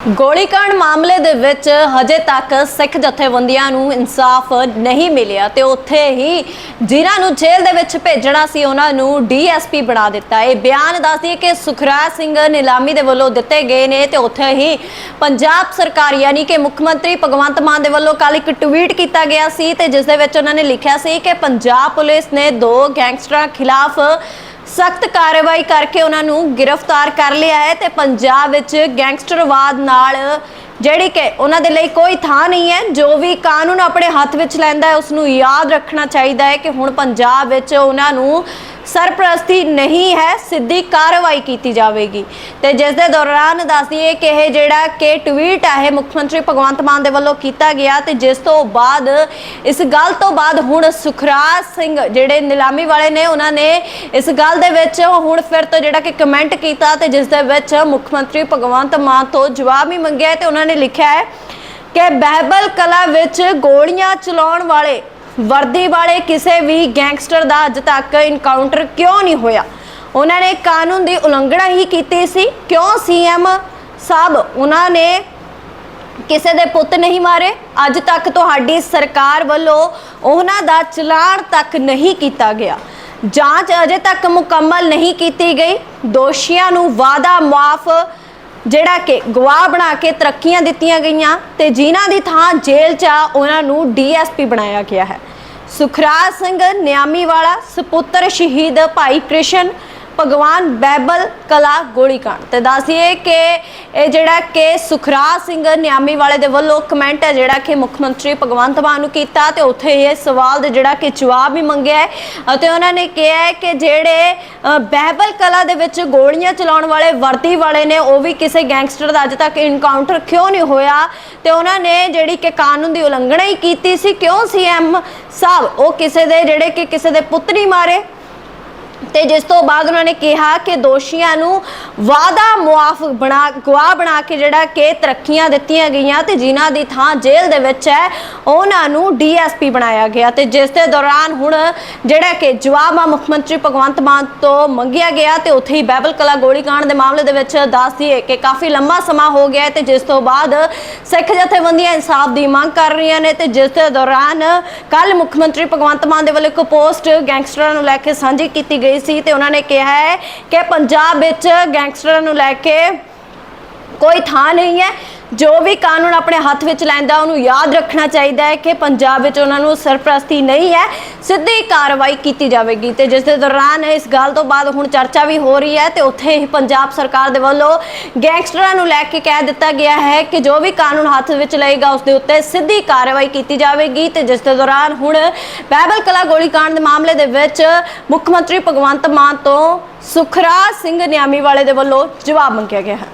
ਗੋਲੀकांड ਮਾਮਲੇ ਦੇ ਵਿੱਚ ਹਜੇ ਤੱਕ ਸਿੱਖ ਜਥੇਬੰਦੀਆਂ ਨੂੰ ਇਨਸਾਫ ਨਹੀਂ ਮਿਲਿਆ ਤੇ ਉੱਥੇ ਹੀ ਜਿਨ੍ਹਾਂ ਨੂੰ ਜੇਲ੍ਹ ਦੇ ਵਿੱਚ ਭੇਜਣਾ ਸੀ, ਉਹਨਾਂ ਨੂੰ ਡੀਐਸਪੀ ਬਣਾ ਦਿੱਤਾ। ਇਹ ਬਿਆਨ ਦੱਸਦੀ ਹੈ ਕਿ ਸੁਖਰਾਜ ਸਿੰਘ ਨਿਲਾਮੀ ਦੇ ਵੱਲੋਂ ਦਿੱਤੇ ਗਏ ਨੇ ਤੇ ਉੱਥੇ ਹੀ ਪੰਜਾਬ ਸਰਕਾਰ ਯਾਨੀ ਕਿ ਮੁੱਖ ਮੰਤਰੀ ਭਗਵੰਤ ਮਾਨ ਦੇ ਵੱਲੋਂ ਕੱਲ ਇੱਕ ਟਵੀਟ ਕੀਤਾ ਗਿਆ ਸੀ ਤੇ ਜਿਸ ਦੇ ਵਿੱਚ ਉਹਨਾਂ ਨੇ ਲਿਖਿਆ ਸੀ ਕਿ ਪੰਜਾਬ ਪੁਲਿਸ ਨੇ ਦੋ ਗੈਂਗਸਟਰਾਂ ਖਿਲਾਫ ਸਖਤ ਕਾਰਵਾਈ ਕਰਕੇ ਉਹਨਾਂ ਨੂੰ ਗ੍ਰਿਫਤਾਰ ਕਰ ਲਿਆ ਹੈ ਤੇ ਪੰਜਾਬ ਵਿੱਚ ਗੈਂਗਸਟਰਵਾਦ ਨਾਲ ਜਿਹੜੀ ਕਿ ਉਹਨਾਂ ਦੇ ਲਈ ਕੋਈ ਥਾਂ ਨਹੀਂ ਹੈ, ਜੋ ਵੀ ਕਾਨੂੰਨ ਆਪਣੇ ਹੱਥ ਵਿੱਚ ਲੈਂਦਾ ਹੈ ਉਸ ਨੂੰ ਯਾਦ ਰੱਖਣਾ ਚਾਹੀਦਾ ਹੈ ਕਿ ਹੁਣ ਪੰਜਾਬ ਵਿੱਚ ਉਹਨਾਂ ਨੂੰ ਸਰਪ੍ਰਸਤੀ ਨਹੀਂ ਹੈ, ਸਿੱਧੀ ਕਾਰਵਾਈ ਕੀਤੀ ਜਾਵੇਗੀ। ਤੇ ਜਿਸ ਦੇ ਦੌਰਾਨ ਦੱਸਦੀ ਹੈ ਕਿ ਇਹ ਜਿਹੜਾ ਕਿ ਟਵੀਟ ਹੈ, ਇਹ ਮੁੱਖ ਮੰਤਰੀ ਭਗਵੰਤ ਮਾਨ ਦੇ ਵੱਲੋਂ ਕੀਤਾ ਗਿਆ ਤੇ ਜਿਸ ਤੋਂ ਬਾਅਦ, ਇਸ ਗੱਲ ਤੋਂ ਬਾਅਦ ਹੁਣ ਸੁਖਰਾਜ ਸਿੰਘ ਜਿਹੜੇ ਨਿਲਾਮੀ ਵਾਲੇ ਨੇ, ਉਹਨਾਂ ਨੇ ਇਸ ਗੱਲ ਦੇ ਵਿੱਚ ਹੁਣ ਫਿਰ ਤੋਂ ਜਿਹੜਾ ਕਿ ਕਮੈਂਟ ਕੀਤਾ ਤੇ ਜਿਸ ਦੇ ਵਿੱਚ ਮੁੱਖ ਮੰਤਰੀ ਭਗਵੰਤ ਮਾਨ ਤੋਂ ਜਵਾਬ ਵੀ ਮੰਗਿਆ ਹੈ ਤੇ ਉਹਨਾਂ ਨੇ ਲਿਖਿਆ ਹੈ ਕਿ ਬਹਿਬਲ ਕਲਾ ਵਿੱਚ ਗੋਲੀਆਂ ਚਲਾਉਣ ਵਾਲੇ ਵਰਦੀ ਵਾਲੇ ਕਿਸੇ ਵੀ ਗੈਂਗਸਟਰ ਦਾ ਅੱਜ ਤੱਕ ਇਨਕਾਊਂਟਰ ਕਿਉਂ ਨਹੀਂ ਹੋਇਆ? ਉਹਨਾਂ ਨੇ ਕਾਨੂੰਨ ਦੀ ਉਲੰਘਣਾ ਹੀ ਕੀਤੀ ਸੀ। ਕਿਉਂ ਸੀਐਮ ਸਾਹਿਬ? ਉਹਨਾਂ ਨੇ ਕਿਸੇ ਦੇ ਪੁੱਤ ਨਹੀਂ ਮਾਰੇ। ਅੱਜ ਤੱਕ ਤੁਹਾਡੀ ਸਰਕਾਰ ਵੱਲੋਂ ਉਹਨਾਂ ਦਾ ਚਲਾਨ ਤੱਕ ਨਹੀਂ ਕੀਤਾ ਗਿਆ। ਜਾਂਚ ਅਜੇ ਤੱਕ ਮੁਕੰਮਲ ਨਹੀਂ ਕੀਤੀ ਗਈ। ਦੋਸ਼ੀਆਂ ਨੂੰ ਵਾਦਾ ਮੁਆਫ ਜਿਹੜਾ ਕਿ ਗਵਾਹ ਬਣਾ ਕੇ ਤਰੱਕੀਆਂ ਦਿੱਤੀਆਂ ਗਈਆਂ ਤੇ ਜਿਨ੍ਹਾਂ ਦੀ ਥਾਂ ਜੇਲ੍ਹ 'ਚ ਆ, ਉਹਨਾਂ ਨੂੰ ਡੀਐਸਪੀ ਬਣਾਇਆ ਗਿਆ ਹੈ। ਸੁਖਰਾਜ ਸਿੰਘ ਨਿਆਮੀ ਵਾਲਾ ਸੁਪੁੱਤਰ ਸ਼ਹੀਦ ਭਾਈ ਕ੍ਰਿਸ਼ਨ ਭਗਵਾਨ ਬੈਬਲ ਕਲਾ ਗੋਲੀकांड ਤੇ ਦੱਸੀਏ ਕਿ ਇਹ ਜਿਹੜਾ ਕਿ ਸੁਖਰਾਜ ਸਿੰਘ ਨਿਆਮੀ ਵਾਲੇ ਦੇ ਵੱਲੋਂ ਕਮੈਂਟ ਹੈ ਜਿਹੜਾ ਕਿ ਮੁੱਖ ਮੰਤਰੀ ਭਗਵੰਤ ਮਾਨ ਨੂੰ ਕੀਤਾ ਤੇ ਉੱਥੇ ਇਹ ਸਵਾਲ ਦੇ ਜਿਹੜਾ ਕਿ ਜਵਾਬ ਵੀ ਮੰਗਿਆ ਹੈ ਅਤੇ ਉਹਨਾਂ ਨੇ ਕਿਹਾ ਹੈ ਕਿ ਜਿਹੜੇ ਬਹਿਬਲ ਕਲਾ ਦੇ ਵਿੱਚ ਗੋਲੀਆਂ ਚਲਾਉਣ ਵਾਲੇ ਵਰਦੀ ਵਾਲੇ ਨੇ, ਉਹ ਵੀ ਕਿਸੇ ਗੈਂਗਸਟਰ ਦਾ ਅੱਜ ਤੱਕ ਇਨਕਾਊਂਟਰ ਕਿਉਂ ਨਹੀਂ ਹੋਇਆ? ਤੇ ਉਹਨਾਂ ਨੇ ਜਿਹੜੀ ਕਿ ਕਾਨੂੰਨ ਦੀ ਉਲੰਘਣਾ ਹੀ ਕੀਤੀ ਸੀ, ਕਿਉਂ ਸੀਐਮ ਸਾਹਿਬ? ਉਹ ਕਿਸੇ ਦੇ ਜਿਹੜੇ ਕਿ ਕਿਸੇ ਦੇ ਪੁੱਤ ਨਹੀਂ ਮਾਰੇ? ਤੇ ਜਿਸ ਤੋਂ ਬਾਅਦ ਉਹਨਾਂ ਨੇ ਕਿਹਾ ਕਿ ਦੋਸ਼ੀਆਂ ਨੂੰ ਵਾਦਾ ਮੁਆਫ ਬਣਾ ਗਵਾਹ ਬਣਾ ਕੇ ਜਿਹੜਾ ਕਿ ਤਰੱਕੀਆਂ ਦਿੱਤੀਆਂ ਗਈਆਂ ਤੇ ਜਿਨ੍ਹਾਂ ਦੀ ਥਾਂ ਜੇਲ੍ਹ ਦੇ ਵਿੱਚ ਹੈ, ਉਹਨਾਂ ਨੂੰ ਡੀਐਸਪੀ ਬਣਾਇਆ ਗਿਆ ਤੇ ਜਿਸ ਦੇ ਦੌਰਾਨ ਹੁਣ ਜਿਹੜਾ ਕਿ ਜਵਾਬ ਆ ਮੁੱਖ ਮੰਤਰੀ ਭਗਵੰਤ ਮਾਨ ਤੋਂ ਮੰਗਿਆ ਗਿਆ ਤੇ ਉੱਥੇ ਹੀ ਬਾਈਬਲ ਕਲਾ ਗੋਲੀकांड ਦੇ ਮਾਮਲੇ ਦੇ ਵਿੱਚ ਦੱਸਦੀ ਹੈ ਕਿ ਕਾਫੀ ਲੰਮਾ ਸਮਾਂ ਹੋ ਗਿਆ ਹੈ ਤੇ ਜਿਸ ਤੋਂ ਬਾਅਦ ਸਿੱਖ ਜਥੇਬੰਦੀਆਂ ਇਨਸਾਫ ਦੀ ਮੰਗ ਕਰ ਰਹੀਆਂ ਨੇ ਤੇ ਜਿਸ ਦੇ ਦੌਰਾਨ ਕੱਲ ਮੁੱਖ ਮੰਤਰੀ ਭਗਵੰਤ ਮਾਨ ਦੇ ਵੱਲੋਂ ਇੱਕ ਪੋਸਟ ਗੈਂਗਸਟਰਾਂ ਨੂੰ ਲੈ ਕੇ ਸਾਂਝੀ ਕੀਤੀ ਗਈ ਸੀ ਤੇ ਉਹਨਾਂ ਨੇ ਕਿਹਾ ਹੈ ਕਿ ਪੰਜਾਬ ਵਿੱਚ ਗੈਂਗਸਟਰਾਂ ਨੂੰ ਲੈ ਕੇ ਕੋਈ ਥਾਂ ਨਹੀਂ ਹੈ। ਜੋ ਵੀ ਕਾਨੂੰਨ ਆਪਣੇ ਹੱਥ ਵਿੱਚ ਲੈਂਦਾ, ਉਹਨੂੰ ਯਾਦ ਰੱਖਣਾ ਚਾਹੀਦਾ ਹੈ ਕਿ ਪੰਜਾਬ ਵਿੱਚ ਉਹਨਾਂ ਨੂੰ ਸਰਪ੍ਰਸਤੀ ਨਹੀਂ ਹੈ, ਸਿੱਧੀ ਕਾਰਵਾਈ ਕੀਤੀ ਜਾਵੇਗੀ। ਤੇ ਜਿਸ ਦੇ ਦੌਰਾਨ ਇਸ ਗੱਲ ਤੋਂ ਬਾਅਦ ਹੁਣ ਚਰਚਾ ਵੀ ਹੋ ਰਹੀ ਹੈ ਤੇ ਉੱਥੇ ਹੀ ਪੰਜਾਬ ਸਰਕਾਰ ਦੇ ਵੱਲੋਂ ਗੈਂਗਸਟਰਾਂ ਨੂੰ ਲੈ ਕੇ ਕਹਿ ਦਿੱਤਾ ਗਿਆ ਹੈ ਕਿ ਜੋ ਵੀ ਕਾਨੂੰਨ ਹੱਥ ਵਿੱਚ ਲਏਗਾ ਉਸ ਦੇ ਉੱਤੇ ਸਿੱਧੀ ਕਾਰਵਾਈ ਕੀਤੀ ਜਾਵੇਗੀ ਤੇ ਜਿਸ ਦੇ ਦੌਰਾਨ ਹੁਣ ਬਹਿਬਲ ਕਲਾ ਗੋਲੀकांड ਦੇ ਮਾਮਲੇ ਦੇ ਵਿੱਚ ਮੁੱਖ ਮੰਤਰੀ ਭਗਵੰਤ ਮਾਨ ਤੋਂ ਸੁਖਰਾਜ ਸਿੰਘ ਨਿਆਮੀ ਵਾਲੇ ਦੇ ਵੱਲੋਂ ਜਵਾਬ ਮੰਗਿਆ ਗਿਆ ਹੈ।